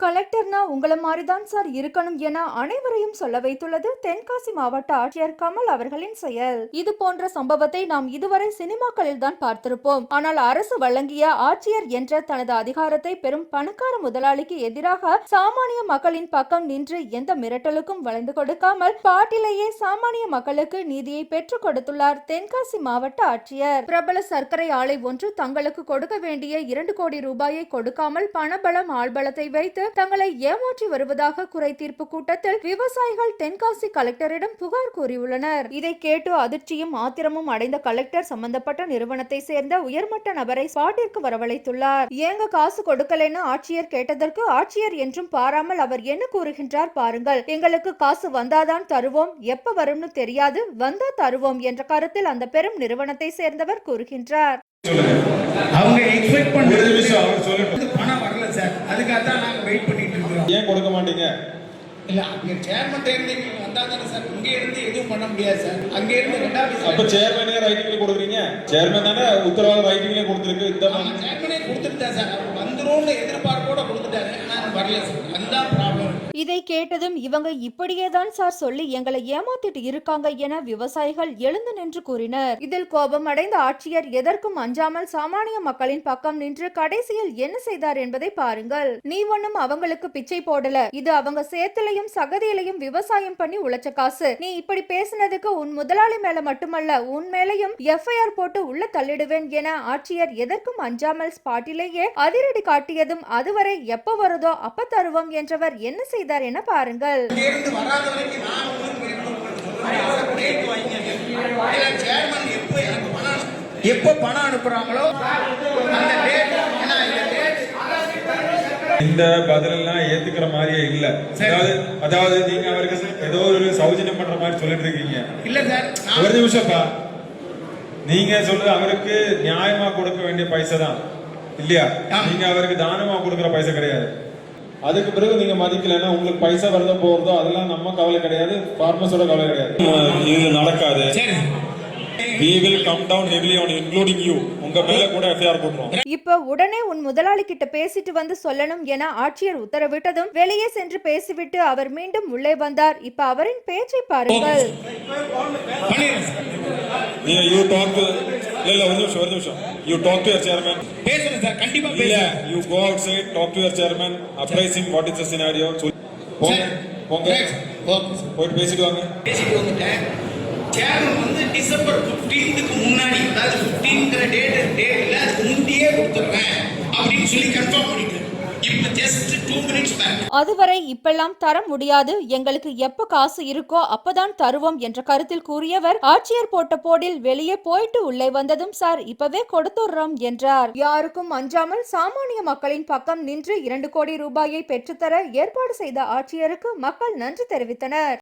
கலெக்டர்னா உங்களை மாதிரிதான் சார் இருக்கணும் என அனைவரையும் சொல்ல வைத்துள்ளது தென்காசி மாவட்ட ஆட்சியர் கமல் அவர்களின் செயல். இது போன்ற சம்பவத்தை நாம் இதுவரை சினிமாக்களில் தான் பார்த்திருப்போம். ஆனால் அரசு வழங்கிய ஆட்சியர் என்ற தனது அதிகாரத்தை பெரும் பணக்கார முதலாளிக்கு எதிராக சாமானிய மக்களின் பக்கம் நின்று எந்த மிரட்டலுக்கும் வளைந்து கொடுக்காமல் பாட்டிலேயே சாமானிய மக்களுக்கு நீதியை பெற்றுக் கொடுத்துள்ளார் தென்காசி மாவட்ட ஆட்சியர். பிரபல சர்க்கரை ஆலை ஒன்று தங்களுக்கு கொடுக்க வேண்டிய இரண்டு கோடி ரூபாயை கொடுக்காமல் பணபலம் ஆள்பலத்தை வைத்து தங்களை ஏமாற்றி வருவதாக குறை தீர்ப்பு கூட்டத்தில் விவசாயிகள் தென்காசி கலெக்டரிடம் புகார் கூறியுள்ளனர். இதை கேட்டு அதிர்ச்சியும் ஆத்திரமும் அடைந்த கலெக்டர் சம்பந்தப்பட்ட நிறுவனத்தை சேர்ந்த உயர்மட்ட நபரை ஸ்பாட்டிற்கு வரவழைத்துள்ளார். ஏங்க காசு கொடுக்கலன்னு ஆட்சியர் கேட்டதற்கு ஆட்சியர் என்றும் பாராமல் அவர் என்ன கூறுகின்றார் பாருங்கள். எங்களுக்கு காசு வந்தாதான் தருவோம். எப்ப வரும்னு தெரியாது. வந்தா தருவோம் என்ற கருத்தில் அந்த பெரும் நிறுவனத்தை சேர்ந்தவர் கூறுகின்றார். அவங்க எக்ஸ்பெக்ட் ஒரு பண்றது நிமிஷம் அவர் சொல்லட்டும் வந்து பணம் வரல சார் அதுக்காக தான் நாங்க வெயிட் பண்ணிட்டு இருக்கிறோம் ஏன் கொடுக்க மாட்டீங்க அங்க சேர்மன் இருந்து இங்க வந்தா தானே சார் இங்க இருந்து எதுவும் பண்ண முடியாது சார் அங்க இருந்து ரெண்டாவது அப்ப சேர்மனே ரைட்டிங்ல கொடுக்குறீங்க? சேர்மன் தானே உத்தரவாதம் ரைட்டிங்ல கொடுத்துருக்கு. இந்த சேர்மனே கொடுத்துட்டா சார் வந்துரும்னு எதிர்பார்ப்போட கொடுத்துட்டாரு. ஆனா வரல சார் அதுதான் ப்ராப்ளம் இதை கேட்டதும் இவங்க இப்படியேதான் சார் சொல்லி எங்களை ஏமாத்திட்டு இருக்காங்க என விவசாயிகள் எழுந்து நின்று கூறினர். இதில் கோபம் அடைந்த ஆட்சியர் எதற்கும் அஞ்சாமல் சாமானிய மக்களின் பக்கம் நின்று கடைசியில் என்ன செய்தார் என்பதை பாருங்கள். நீ ஒண்ணும் அவங்களுக்கு பிச்சை போடல. இது அவங்க சேத்திலையும் சகதியிலையும் விவசாயம் பண்ணி உழைச்ச காசு. நீ இப்படி பேசினதுக்கு உன் முதலாளி மேல மட்டுமல்ல உன் மேலையும் எஃப்ஐஆர் போட்டு உள்ள தள்ளிடுவேன் என ஆட்சியர் எதற்கும் அஞ்சாமல் ஸ்பாட்டிலேயே அதிரடி காட்டியதும் அதுவரை எப்ப வருதோ அப்ப தருவோம் என்றவர் என்ன செய்தார்? என பாருங்கள். எப்போ எனக்கு பணம் அனுப்புறாங்களோ அந்த டேட் ஏன்னா இந்த பதிலெல்லாம் ஏத்துக்கிற மாதிரியே இல்ல. அதாவது அதாவது நீங்க அவருக்கு ஏதோ ஒரு சௌஜன்யம் பண்ற மாதிரி சொல்லிட்டு இருக்கீங்க. இல்ல சார் ஒரு நிமிஷம்ப்பா நீங்க சொல்றது அவருக்கு நியாயமா கொடுக்க வேண்டிய பைசா தான். இல்லையா. நீங்க அவருக்கு தானமா கொடுக்குற பைசா கிடையாது. அதுக்கு பிறகு நீங்க மதிக்கலைன்னா உங்களுக்கு பைசா வருதோ போறதோ அதெல்லாம் நம்ம கவலை கிடையாது ஃபார்மர்ஸோட கவலை கிடையாது. இது நடக்காது. சரி. We will come down heavily on including you. உங்க மேல கூட எஃப்ஐஆர் போட்டுரும் இப்ப உடனே உன் முதலாளி கிட்ட பேசிட்டு வந்து சொல்லணும் என ஆட்சியர் உத்தரவிட்டதும் வெளியே சென்று பேசிவிட்டு அவர் மீண்டும் உள்ளே வந்தார். இப்ப அவரின் பேச்சை பாருங்கள். யூ டாக் இல்ல ஒரு நிமிஷம் ஒரு நிமிஷம். You talk to your chairman பேசுறேன் சார் கண்டிப்பா இல்ல பேசுறேன் you go outside talk to your chairman apprising what is the scenario போங்க சரி. போங்க Right, sir. Okay, sir. போயிட்டு பேசிட்டு வாங்க பேசிட்டு வந்துட்டேன் சேர்மன் வந்து டிசம்பர் 15க்கு முன்னாடி அதாவது 15ங்கிற டேட் டேட்ல அதுக்கு முந்தையே கொடுத்துட்றேன் அப்படின்னு சொல்லி கன்ஃபார்ம் பண்ணிட்டு அதுவரை இப்பெல்லாம் தர முடியாது. எங்களுக்கு எப்ப காசு இருக்கோ அப்பதான் தருவோம் என்ற கருத்தில் கூறியவர் ஆட்சியர் போட்ட போடில் வெளியே போயிட்டு உள்ளே வந்ததும் சார் இப்பவே கொடுத்துடுறோம் என்றார். யாருக்கும் அஞ்சாமல் சாமானிய மக்களின் பக்கம் நின்று இரண்டு கோடி ரூபாயை பெற்றுத்தர ஏற்பாடு செய்த ஆட்சியருக்கு மக்கள் நன்றி தெரிவித்தனர்.